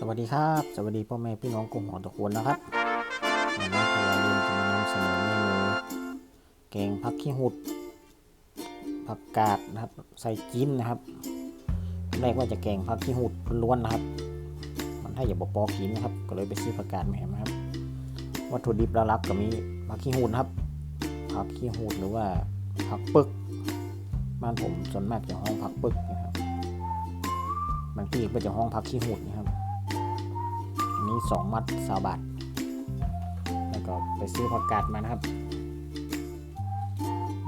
สวัสดีครับ สวัสดีพ่อแม่พี่น้องกลุ่มขอตะควรนะครับวันนี้พยายามจะมานำเสนอเมนูแกงผักขี้หุดผักกาดนะครับ ใส่จิ้นนะครับแรกว่าจะแกงผักขี้หุดล้วนๆนะครับ มันให้อย่าบปอกินนะครับ ก็เลยไปซื้อผักกาดมาแหมนะครับ วัตถุดิบหลักก็มีผักขี้หุดนะครับผักขี้หุดหรือว่าผักปึกบ้านผมส่วนมากจะห้องผักปึกนะครับบางที่ก็จะห้องผักขี้หุดนะครับ อันนี้สองมัดสาบาท แล้วก็ไปซื้อผักกาดมานะครับ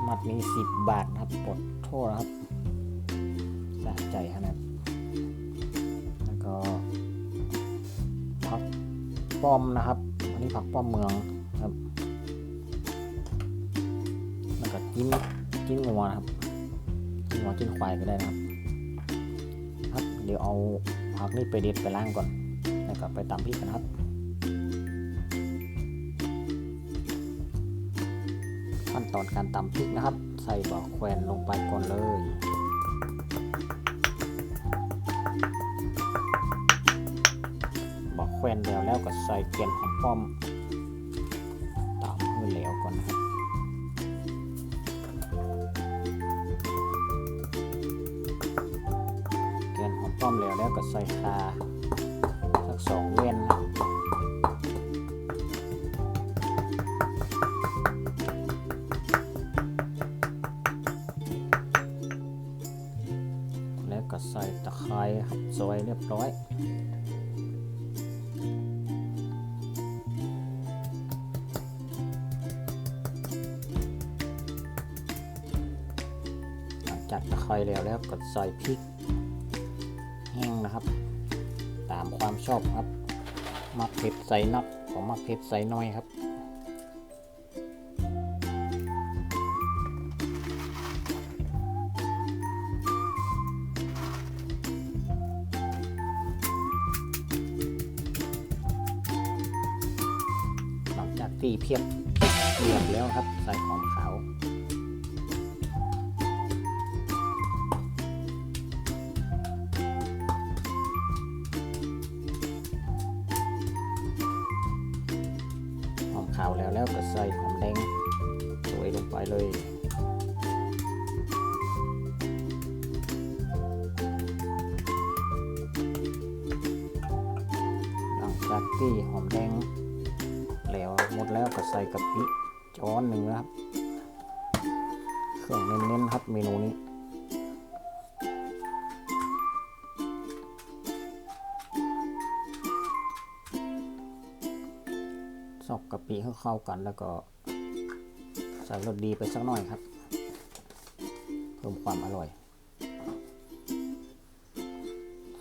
มัดนี้สิบบาทนะครับปลดโทษนะครับสะใจขนาดแล้วก็ผักป้อมนะครับ อันนี้ผักป้อมเมืองครับ แล้วก็จิ้นจิ้นงัวนะครับจิ้นงัวจิ้นควายก็ได้นะครับ ครับ เดี๋ยวเอาผักนี่ไปเด็ดไปล้างก่อน แล้วก็ไปตำพริกกันครับขั้นตอนการตำพริกนะครับ ใส่บอแควนลงไปก่อนเลยบอแควนแล้วแล้วก็ใส่เกลียนหอมป้อมตามให้เหลวก่อนนะครับเกลียนหอมป้อมแล้วแล้วก็ใส่คา ซอยเรียบร้อยหลังจากตะไคร้แล้วแล้วก็ใส่พริก แห้งนะครับ ตามความชอบครับ มักเผ็ดใส่นักของมักเผ็ดใส่น้อยครับ ตีเพียบเรียบแล้วครับใส่หอมขาวหอมขาวแล้วแล้วก็ใส่หอมแดงโรยลงไปเลยหลังจากที่หอมแดง ดแล้วก็ใส่กะปิช้อนหนึ่งนะครับ เครื่องเน้นๆครับเมนูนี้ซอกกะปิให้เข้ากันแล้วก็ใส่รสดีไปสักหน่อยครับ เพิ่มความอร่อย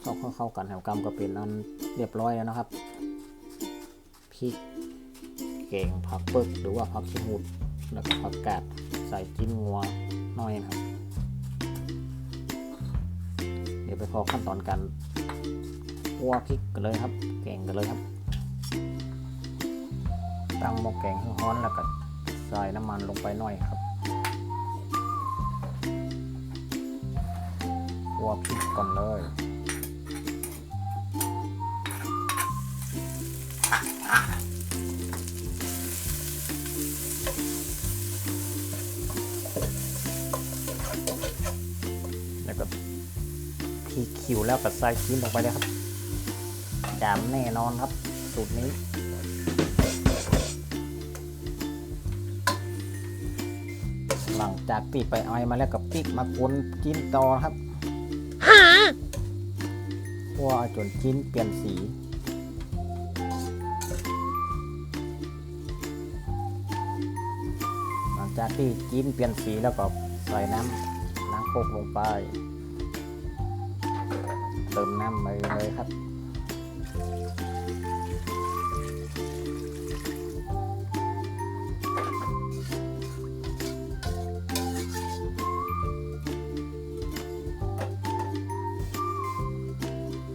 ซอกเข้ากันแถวกำก็เป็นอันเรียบร้อยแล้วนะครับพริก เก่งผักเปิกหรือว่าผักสมุดแล้วก็ผักกาดใส่จิ้นงัวน้อยนะครับ เดี๋ยวไปพอขั้นตอนการคั่วพริกกันเลยครับ แกงกันเลยครับ ตั้งหม้อแกงให้ร้อนแล้วก็ใส่น้ำมันลงไปหน่อยครับคั่วพริกก่อนเลยแล้ คิวแล้วก็ใส่ชิ้นลงไปเลยครับจามแน่นอนครับ สูตรนี้หลังจากปีไปไอมาแล้วกับปิกมากวนจิ้นต่อครับคั่วจนจิ้นเปลี่ยนสีหลังจากที่จิ้นเปลี่ยนสีแล้วก็ใส่น้ำน้ำโคกลงไป ติมน้ำไปเลยครับ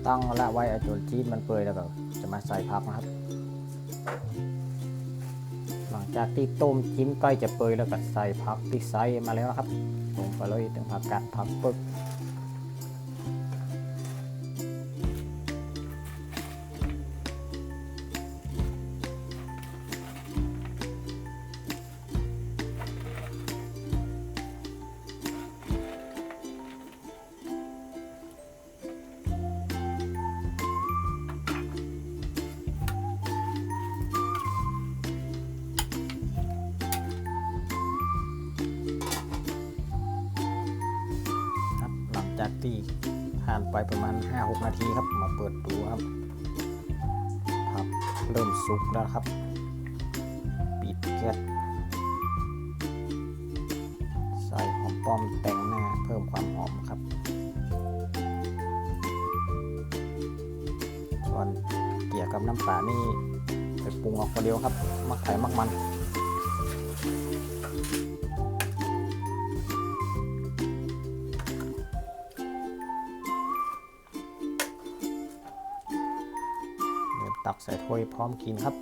ตั้งละไว้อาจนชีสมันเปื่อยแล้วก็จะมาใส่พักนะครับ หลังจากที่ต้มจิ้มใกล้จะเปื่อยแล้วก็ใส่พักที่ใส่มาแล้วนะครับลงไปเลยถึงผักกาดผักปึก ตีผ่านไปประมาณ 5-6 นาทีครับ มาเปิดดูครับผักเริ่มสุกแล้วครับ ปิดแก๊สใส่หอมป้อมแต่งหน้าเพิ่มความหอมครับส่วนเกี่ยวกับน้ำปลานี่ไปปรุงเอาคนเดียวครับ มักไข่มักมัน ตักใส่ถ้วยพร้อมกินครับ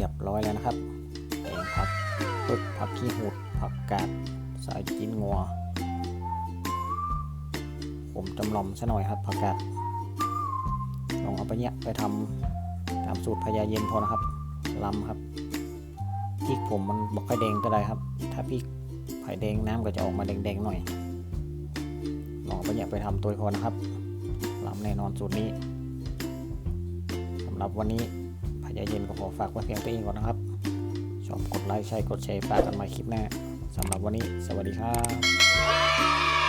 รียบร้อยแล้วนะครับแกงผักปึกผักขี้หูดผักกาดสายกินงัว ผมจำลอมซะหน่อยครับผักกาดลองเอาไปเนี้ยไปทำตามสูตรพญาเย็นพอนะครับลำครับพริกผมมันบอกค่แดงก็ได้ครับ ถ้าพริกไผ่แดงน้ำก็จะออกมาแดงๆหน่อยลองเอาไปเนี้ยไปทำตัวพอนะครับลำแน่นอนสูตรนี้สำหรับวันนี้ ใจเย็นก็ขอฝากไว้เพียงตัวเองก่อนนะครับ ชอบกดไลค์ใช่กดแชร์ฝากกันใหม่คลิปหน้าสำหรับวันนี้ สวัสดีครับ